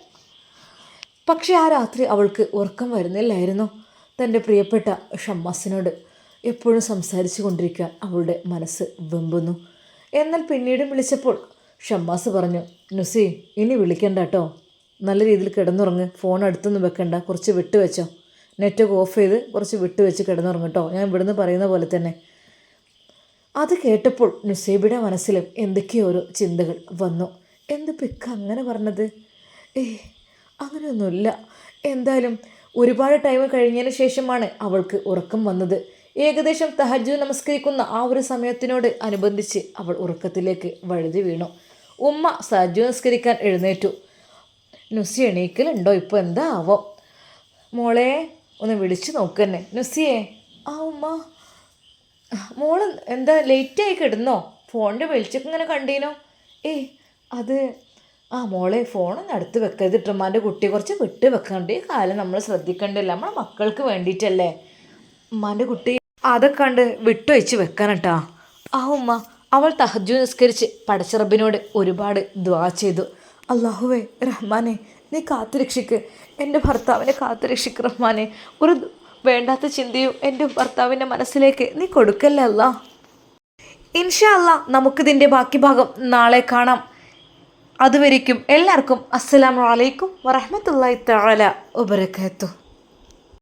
പക്ഷേ ആ രാത്രി അവൾക്ക് ഉറക്കം വരുന്നില്ലായിരുന്നു. തന്റെ പ്രിയപ്പെട്ട ഷമ്മാസിനോട് എപ്പോഴും സംസാരിച്ചു കൊണ്ടിരിക്കാൻ അവളുടെ മനസ്സ് വെമ്പുന്നു. എന്നാൽ പിന്നീട് വിളിച്ചപ്പോൾ ഷമ്മാസ് പറഞ്ഞു നുസി ഇനി വിളിക്കണ്ട കേട്ടോ നല്ല രീതിയിൽ കിടന്നുറങ്ങ്. ഫോൺ അടുത്തൊന്നും വെക്കണ്ട. കുറച്ച് വിട്ട് വെച്ചോ. നെറ്റൊക്കെ ഓഫ് ചെയ്ത് കുറച്ച് വിട്ട് വെച്ച് കിടന്നുറങ്ങും കേട്ടോ ഞാൻ ഇവിടുന്ന് പറയുന്ന പോലെ തന്നെ. അത് കേട്ടപ്പോൾ നുസൈബിയുടെ മനസ്സിലും എന്തൊക്കെയോ ഓരോ ചിന്തകൾ വന്നു. എന്ത് പിക്ക് അങ്ങനെ പറഞ്ഞത്? ഏയ് അങ്ങനെയൊന്നുമില്ല. എന്തായാലും ഒരുപാട് ടൈം കഴിഞ്ഞതിന് ശേഷമാണ് അവൾക്ക് ഉറക്കം വന്നത്. ഏകദേശം തഹജു നമസ്കരിക്കുന്ന ആ ഒരു സമയത്തിനോട് അനുബന്ധിച്ച് അവൾ ഉറക്കത്തിലേക്ക് വഴുതി വീണു. ഉമ്മ സഹജു നമസ്കരിക്കാൻ എഴുന്നേറ്റു. നുസി എണീക്കലുണ്ടോ? ഇപ്പോൾ എന്താ ആവോ മോളെ ഒന്ന് വിളിച്ചു നോക്കന്നെ നുസിയെ ആ ഉമ്മ മോൾ എന്താ ലേറ്റായി കിടന്നോ? ഫോണിന്റെ വെളിച്ചൊക്കെ ഇങ്ങനെ കണ്ടീനോ? ഏയ് അത് ആ മോളെ ഫോണൊന്നും അടുത്ത് വെക്കരുത് ഇട്ടമ്മാന്റെ കുട്ടി കുറച്ച് വിട്ട് വെക്കണ്ട ഈ കാലം നമ്മൾ ശ്രദ്ധിക്കണ്ടല്ല? നമ്മളെ മക്കൾക്ക് വേണ്ടിയിട്ടല്ലേ ഉമ്മാന്റെ കുട്ടി അതൊക്കെ കണ്ട് വിട്ടു വെച്ച് വെക്കാനട്ടാ. ആ ഉമ്മ അവൾ തഹജു നിസ്കരിച്ച് പടച്ചിറബിനോട് ഒരുപാട് ദ്വാ ചെയ്തു. അള്ളാഹുവേ റഹ്മാനെ നീ കാത്തുരക്ഷിക്ക്. എന്റെ ഭർത്താവിനെ കാത്തുരക്ഷിക്ക് റഹ്മാനെ. ഒരു വേണ്ടാത്ത ചിന്തയും എന്റെ ഭർത്താവിന്റെ മനസ്സിലേക്ക് നീ കൊടുക്കല്ലേ അല്ല? ഇൻഷാ അല്ല നമുക്കിതിന്റെ ബാക്കി ഭാഗം നാളെ കാണാം. അതുവരേക്കും എല്ലാവർക്കും അസ്സലാമു അലൈക്കും വറഹ്മത്തുള്ളാഹി തആല വബറകാതുഹു.